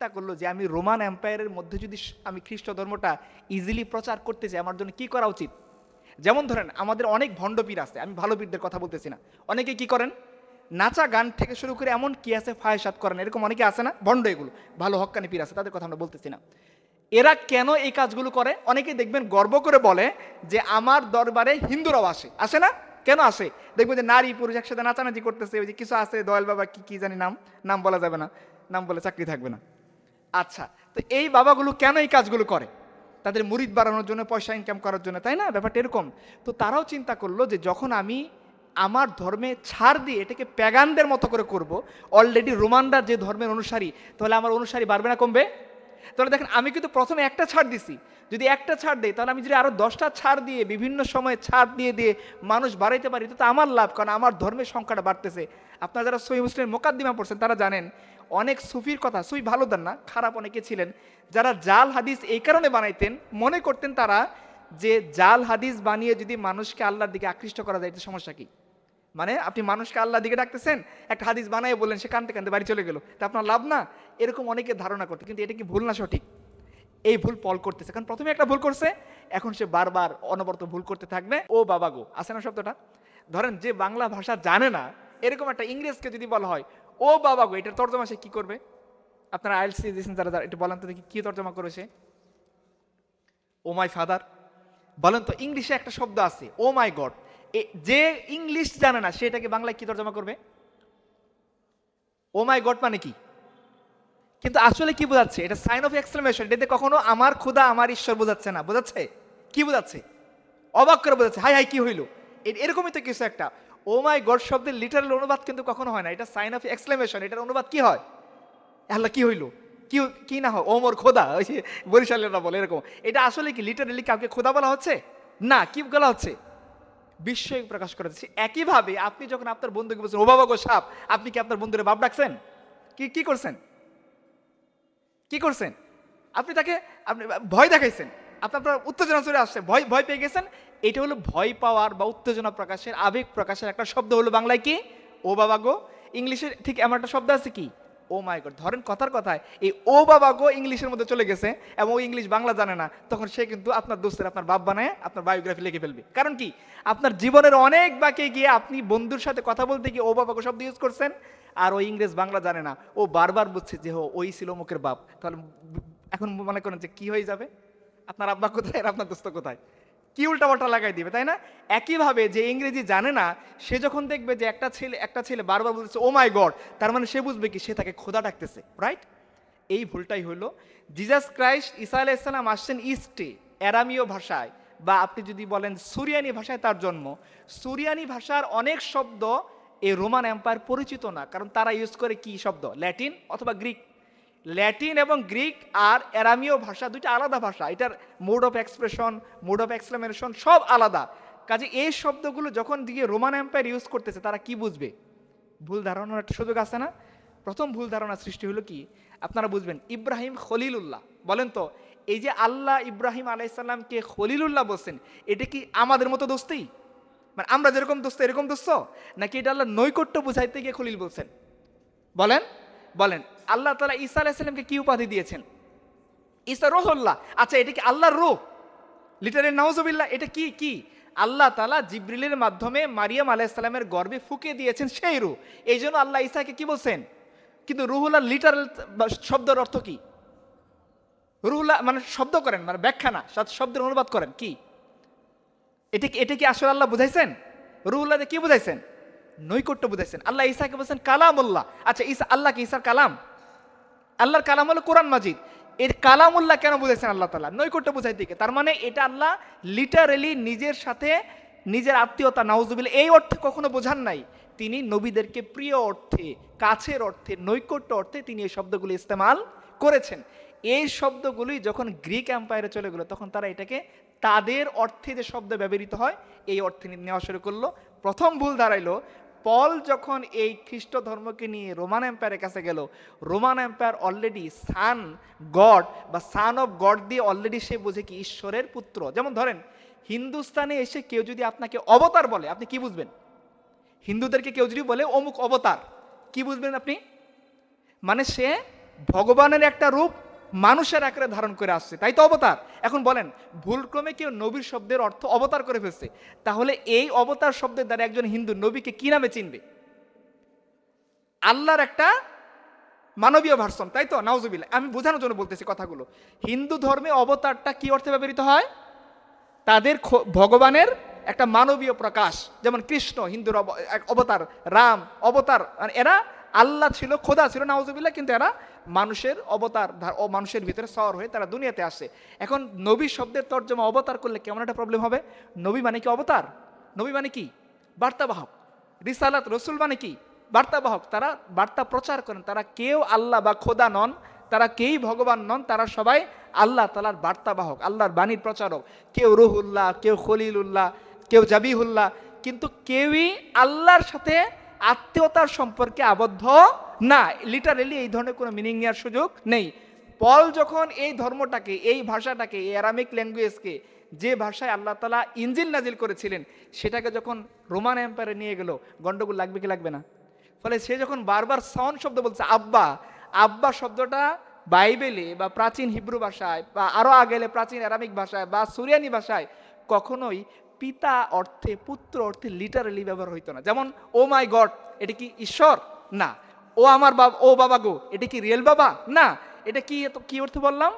চিন্তা করল যে আমি রোমান এম্পায়ারের মধ্যে যদি আমি খ্রিস্ট ধর্মটা ইজিলি প্রচার করতে চাই, আমার জন্য কি করা উচিত? যেমন ধরেন, আমাদের অনেক ভণ্ডপীর আছে, আমি ভালো পীরদের কথা বলতেছি না। অনেকে কি করেন? নাচা গান থেকে শুরু করে এমন কি আছে ফায়সাত করেন, এরকম অনেকে আছে না? ভণ্ড এগুলো, ভালো হক্কানি পীর আছে, তাদের কথা আমরা বলতেছি না। এরা কেন এই কাজগুলো করে? অনেকেই দেখবেন গর্ব করে বলে যে আমার দরবারে হিন্দুরাও আসে। আসে না? কেন আসে? দেখবেন যে নারী পুরুষ একসাথে নাচানাচি করতেছে, ওই যে কিছু আছে, দয়াল বাবা কি কি জানি নাম নাম বলা যাবে না, নাম বলে চাকরি থাকবে না। আচ্ছা তো এই বাবাগুলো কেন এই কাজগুলো করে? তাদের মুরিদ বাড়ানোর জন্য, পয়সা ইনকাম করার জন্য, তাই না? ব্যাপারটা এরকম। তো তারাও চিন্তা করল যে যখন আমি আমার ধর্মে ছাড় দিয়ে এটাকে প্যাগানদের মতো করে করব অলরেডি রোমানরা যে ধর্মের অনুসারী, তাহলে আমার অনুসারী বাড়বে না, কমবে? তাহলে দেখেন, আমি কিন্তু প্রথমে একটা ছাড় দিছি। যদি একটা ছাড় দিই, তাহলে আমি যদি আরও দশটা ছাড় দিয়ে, বিভিন্ন সময়ে ছাড় দিয়ে দিয়ে মানুষ বাড়াইতে পারি, তো তো আমার লাভ, কারণ আমার ধর্মের সংখ্যাটা বাড়তেছে। আপনারা যারা সহি মুসলিমের মোকাদ্দিমা পড়ছেন, তারা জানেন অনেক সুফির কথা সুই ভালো দেন না, খারাপ অনেকে ছিলেন। যারা জাল হাদিস এই কারণে বানাইতেন, মনে করতেন তারা যে জাল হাদিস বানিয়ে যদি মানুষকে আল্লাহর দিকে আকৃষ্ট করা যায় সমস্যা কি? মানে আপনি মানুষকে আল্লাহ দিকে ডাকতেছেন, একটা হাদিস বানায় বললেন, সে কানতে কানতে বাড়ি চলে গেল। তা আপনার লাভ না? এরকম অনেকে ধারণা করতে, কিন্তু এটা কি ভুল না সঠিক? এই ভুল পল করতেছে। কারণ প্রথমে একটা ভুল করছে, এখন সে বারবার অনবরত ভুল করতে থাকবে। ও বাবা গো, আছে না শব্দটা? ধরেন যে বাংলা ভাষা জানে না, এরকম একটা ইংরেজকে যদি বলা হয় ও বাবা গো, এটার তর্জমা সে কি করবে? আপনারা আইএলসি দিয়েছেন যারা যারা, একটু বলেন তো দেখি কি তর্জমা করেছে। ও মাই ফাদার, বলেন তো ইংলিশে একটা শব্দ আছে, ও মাই গড। যে ইংলিশ জানে না সেটাকে বাংলায় কি তর্জমা করবে? ও মাই গড মানে কি? কিন্তু আসলে কি বোঝাচ্ছে? এটা সাইন অফ এক্সক্লেমেশন, এটাতে কখনো আমার ক্ষুধা, আমার ঈশ্বর বোঝাচ্ছে না। বোঝাচ্ছে? কি বোঝাচ্ছে? অবাক করে বোঝাচ্ছে, হাই হাই, কি হইল? এরকমই তো কিছু একটা। ও মাই গড শব্দের লিটারাল অনুবাদ কিন্তু কখনো হয় না। এটা সাইন অফ এক্সক্লেমেশন এটার অনুবাদ কি হয়? আল্লাহ, কি হইল? কি কি না হয়? ওমর খোদা, ওই যে বরিশালেরা বলে, এরকম। এটা আসলে কি লিটারালি কাউকে খোদা বলা হচ্ছে? না, কি বলা হচ্ছে? বিস্ময় প্রকাশ করে দিচ্ছি একইভাবে আপনি যখন আপনার বন্ধুকে বলছেন, ও বাবা গো, সাপ, আপনি কি আপনার বন্ধুরে বাপ ডাকছেন? কি কি করছেন? কি করছেন? আপনি তাকে, আপনি ভয় দেখাইছেন। আপনার উত্তেজনা চলে আসছে, ভয় ভয় পেয়ে গেছেন? এটা হলো ভয় পাওয়ার বা উত্তেজনা প্রকাশের, আবেগ প্রকাশের একটা শব্দ হলো বাংলায় কি? ও বাবা গো। ইংলিশে ঠিক এমন একটা শব্দ আছে কি? Oh my God. ধরেন কথার কথায়, এই ও বাবা গো ইংলিশের মধ্যে চলে গেছে এবং ও ইংলিশ বাংলা জানে না, তখন সে কিন্তু আপনার দোস্তের, আপনার বাপ বানায়, আপনার বায়োগ্রাফি লিখে ফেলবে। কারণ কি? আপনার জীবনের অনেক বাকি গিয়ে আপনি বন্ধুর সাথে কথা বলতে গিয়ে ও বাবা গো শব্দ ইউজ করছেন, আর ও ইংরেজ বাংলা জানে না। ও বারবার বুঝছে যে, হো, ওই ছিল মুখের বাপ। তাহলে এখন মনে করেন যে কি হয়ে যাবে? আপনার আব্বা কোথায় আপনার দোস্ত কোথায়? কি উল্টাপাল্টা লাগাই দিবে, তাই না? একইভাবে যে ইংরেজি জানে না, সে যখন দেখবে যে একটা ছেলে একটা ছেলে বারবার বলতেছে ও মাই গড তার মানে সে বুঝবে কি, সে তাকে খোদা ডাকতেছে রাইট এই ভুলটাই হলো। জিজাস ক্রাইস্ট ইসা আলাইসাল্লাম আসছেন ইস্টে, অ্যারামীয় ভাষায়, বা আপনি যদি বলেন সুরিয়ানি ভাষায় তার জন্ম। সুরিয়ানি ভাষার অনেক শব্দ এই রোমান এম্পায়ার পরিচিত না, কারণ তারা ইউজ করে কি শব্দ? ল্যাটিন অথবা গ্রিক? ল্যাটিন এবং গ্রিক আর অ্যারামীয় ভাষা, দুইটা আলাদা ভাষা। এটার mode of expression mode of exclamation সব আলাদা। কাজে এই শব্দগুলো যখন দিয়ে রোমান এম্পায়ার ইউজ করতেছে, তারা কি বুঝবে? ভুল ধারণার একটা সুযোগ আছে না? প্রথম ভুল ধারণা সৃষ্টি হলো কি? আপনারা বুঝবেন, ইব্রাহিম খলিলুল্লাহ। বলেন তো, এই যে আল্লাহ ইব্রাহিম আলাইসাল্লামকে খলিলুল্লাহ বলছেন, এটা কি আমাদের মতো দোস্তেই মানে আমরা যেরকম দোস্ত, এরকম দোস্ত? নাকি এটা আল্লাহ নৈকট্য বুঝাইতে গিয়ে খলিল বলছেন? বলেন বলেন। আল্লাহ তালা ঈসা আলাইসাল্লামকে কি উপাধি দিয়েছেন? ঈসা রোহল্লাহ আচ্ছা এটা কি আল্লাহর রোহ? লিটারের নওয়াজবিল্লাহ এটা কি কি? আল্লাহ তালা জিব্রিলের মাধ্যমে মারিয়াম আলাইসাল্লামের গর্বে ফুকে দিয়েছেন সেই রুহ। এই জন্য আল্লাহ ঈসাকে কি বলছেন? কিন্তু রুহুল্লাহ লিটারাল শব্দের অর্থ কি? রুহুল্লাহ মানে শব্দ করেন মানে ব্যাখ্যা না শব্দের অনুবাদ করেন, কি? এটা কি এটা কি আসলে আল্লাহ বুঝাইছেন? রুহুল্লাহ কি বুঝাইছেন? নৈকট্য বুঝাইছেন। আল্লাহ ঈসাকে বলছেন কালামুল্লাহ। আচ্ছা ঈসা, আল্লাহ কি ঈসার কালাম? আল্লাহর কালাম হলো কোরআন মাজিদ। এর কালামুল্লাহ কেন বুঝাইছেন আল্লাহ তালা নৈকট্য বুঝাই দিকে। তার মানে এটা আল্লাহ লিটারেলি নিজের সাথে নিজের আত্মীয়তা নাউজুবিল এই অর্থে কখনো বোঝান নাই। তিনি নবীদেরকে প্রিয় অর্থে, কাছের অর্থে, নৈকট্য অর্থে তিনি এই শব্দগুলি ইস্তেমাল করেছেন। এই শব্দগুলি যখন গ্রিক এম্পায়ারে চলে গেলো, তখন তারা এটাকে তাদের অর্থে যে শব্দ ব্যবহৃত হয়, এই অর্থে নেওয়া শুরু করল। প্রথম ভুল দাঁড়াইলো পল যখন এই খ্রিস্ট ধর্মকে নিয়ে রোমান এম্পায়ারের কাছে গেল, Roman empire already son God বা সান অফ গড দিয়ে অলরেডি সে বোঝে কি ঈশ্বরের পুত্র। যেমন ধরেন, হিন্দুস্তানে এসে কেউ যদি আপনাকে অবতার বলে, আপনি কি বুঝবেন? হিন্দুদেরকে কেউ যদি বলে অমুক অবতার, কি বুঝবেন আপনি? মানে সে ভগবানের একটা রূপ মানুষের আকারে ধারণ করে আসছে। তাই তো অবতার? এখন বলেন, ভুলক্রমে কেউ নবীর শব্দের অর্থ অবতার করে ফেলছে। তাহলে এই অবতার শব্দের দ্বারা একজন হিন্দু নবীকে কি নামে চিনবে? আল্লাহর একটা মানবীয় ভার্সন, তাই তো? নাউজুবিল্লা আমি বোঝানোর জন্য বলতেছি কথাগুলো। হিন্দু ধর্মে অবতারটা কি অর্থে ব্যবহৃত হয়? তাদের ভগবানের একটা মানবীয় প্রকাশ। যেমন কৃষ্ণ, হিন্দুর অবতার, রাম, অবতার মানে এরা আল্লাহ ছিল, খোদা ছিল, নাউজুবিল্লাহ, কিন্তু এরা মানুষের অবতার ও মানুষের ভিতরে সওয়ার হয়ে তারা দুনিয়াতে আসে। এখন নবী শব্দের তর্জমা অবতার করলে কেমন একটা প্রবলেম হবে? নবী মানে কি অবতার? নবী মানে কি? বার্তাবাহক। রিসালাত রসুল মানে কি? বার্তাবাহক। তারা বার্তা প্রচার করেন। তারা কেউ আল্লাহ বা খোদা নন, তারা কেই ভগবান নন, তারা সবাই আল্লাহ তালার বার্তাবাহক, আল্লাহর বাণীর প্রচারক। কেউ রুহুল্লাহ, কেউ খলিলুল্লাহ, কেউ জাবিহুল্লাহ, কিন্তু কেউই আল্লাহর সাথে আত্মীয়তার সম্পর্কে আবদ্ধ না। লিটারেলি এই ধরনের কোনো মিনিং নেওয়ার সুযোগ নেই। পল যখন এই ধর্মটাকে, এই ভাষাটাকে, এই অ্যারামিক ল্যাঙ্গুয়েজকে যে ভাষায় আল্লাহ তালা ইঞ্জিল নাজিল করেছিলেন, সেটাকে যখন রোমান এম্পায়ারে নিয়ে গেল, গন্ডগোল লাগবে কি লাগবে না? ফলে সে যখন বারবার সাউন্ড শব্দ বলছে, আব্বা আব্বা শব্দটা বাইবেলে বা প্রাচীন হিব্রু ভাষায় বা আরও আগেলে প্রাচীন অ্যারামিক ভাষায় বা সুরিয়ানি ভাষায় কখনোই পিতা অর্থে, পুত্র অর্থে লিটারালি ব্যবহার হইতো না। যেমন, ও মাই গড, এটা কি ঈশ্বর? না। ও আমার বাবা, ও বাবা গো, এটা কি রিয়েল বাবা? না। এটা কি, এত কি অর্থে বললাম?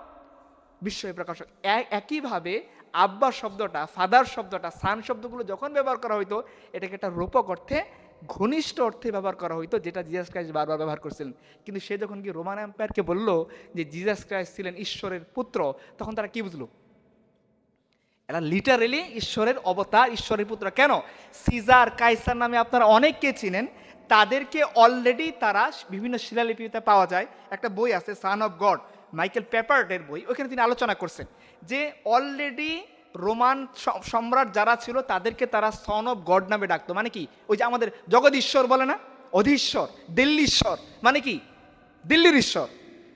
বিস্ময় প্রকাশক। একইভাবে আব্বা শব্দটা, ফাদার শব্দটা, সান শব্দগুলো যখন ব্যবহার করা হইতো, এটাকে একটা রূপক অর্থে, ঘনিষ্ঠ অর্থে ব্যবহার করা হইতো, যেটা জিজাস ক্রাইস্ট বারবার ব্যবহার করছিলেন। কিন্তু সে যখন কি রোমান এম্পায়ারকে বলল যে জিজাস ক্রাইস্ট ছিলেন ঈশ্বরের পুত্র, তখন তারা কি বুঝলো? এরা লিটারেলি ঈশ্বরের অবতার, ঈশ্বরের পুত্র। কেন? সিজার কাইসার নামে আপনারা অনেককে চিনেন। তাদেরকে অলরেডি তারা বিভিন্ন শিলালিপিতে পাওয়া যায়। একটা বই আছে সান অফ গড মাইকেল পেপার্ডের বই। ওখানে তিনি আলোচনা করছেন যে অলরেডি রোমান সম্রাট যারা ছিল, তাদেরকে তারা সন অফ গড নামে ডাকতো। মানে কি? ওই যে আমাদের জগদীশ্বর বলে না? অধীশ্বর, দিল্লীশ্বর। মানে কি? দিল্লির ঈশ্বর।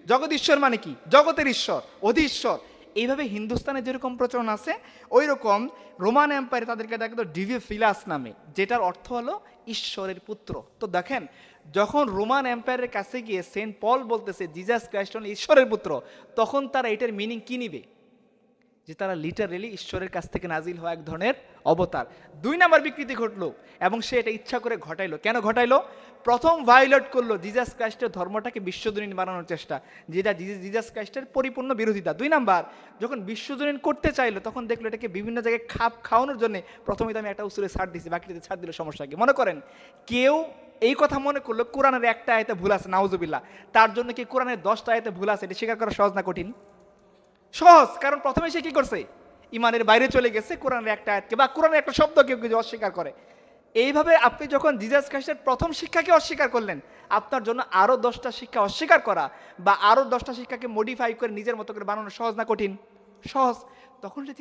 জগদীশ্বর মানে কি? জগতের ঈশ্বর, অধীশ্বর। এইভাবে হিন্দুস্তানে যেরকম প্রচলন আছে ওই রকম রোমান এম্পায়ারে তাদেরকে ডাকতো ডিভি ফিলাস নামে, যেটার অর্থ হলো ঈশ্বরের পুত্র। তো দেখেন, যখন রোমান এম্পায়ারের কাছে গিয়ে সেন্ট পল বলতেছে, জিজাস ক্রাইস্ট হল ঈশ্বরের পুত্র তখন তারা এটার মিনিং কি নিবে? যে তারা লিটারেলি ঈশ্বরের কাছ থেকে নাজিল হওয়া এক ধরনের অবতার। দুই নাম্বার বিকৃতি ঘটলো এবং সে এটা ইচ্ছা করে ঘটাইলো। কেন ঘটাইলো? প্রথম ভায়োলেট করল জিজাস ক্রাইস্টের ধর্মটাকে বিশ্বজনীন বানানোর চেষ্টা, যেটা জিজাস ক্রাইস্টের পরিপূর্ণ বিরোধিতা। দুই নাম্বার, যখন বিশ্বজনীন করতে চাইলো, তখন দেখল এটাকে বিভিন্ন জায়গায় খাপ খাওয়ানোর জন্য প্রথমে তো আমি একটা উসুরে ছাড় দিছি বাকিটাতে ছাড় দিলে, সমস্যা কি? মনে করেন, কেউ এই কথা মনে করল, কোরআনের একটা আয়তে ভুল আছে, নাউজুবিল্লাহ। তার জন্য কি কোরআনের দশটা আয়তে ভুল আছে, এটা স্বীকার করা সহজ না কঠিন? সহজ, কারণ প্রথমে সে কি করছে? ইমানের বাইরে চলে গেছে, কোরআনের একটা আয়াতকে, বা কোরআনের একটা শব্দ কেউ কিছু অস্বীকার করে? এইভাবে আপনি যখন জিজাস খ্রিস্টের প্রথম শিক্ষাকে অস্বীকার করলেন, আপনার জন্য আরও দশটা শিক্ষা অস্বীকার করা বা আরও দশটা শিক্ষাকে মডিফাই করে নিজের মতো করে বানানো সহজ না কঠিন? সহজ। তখন সে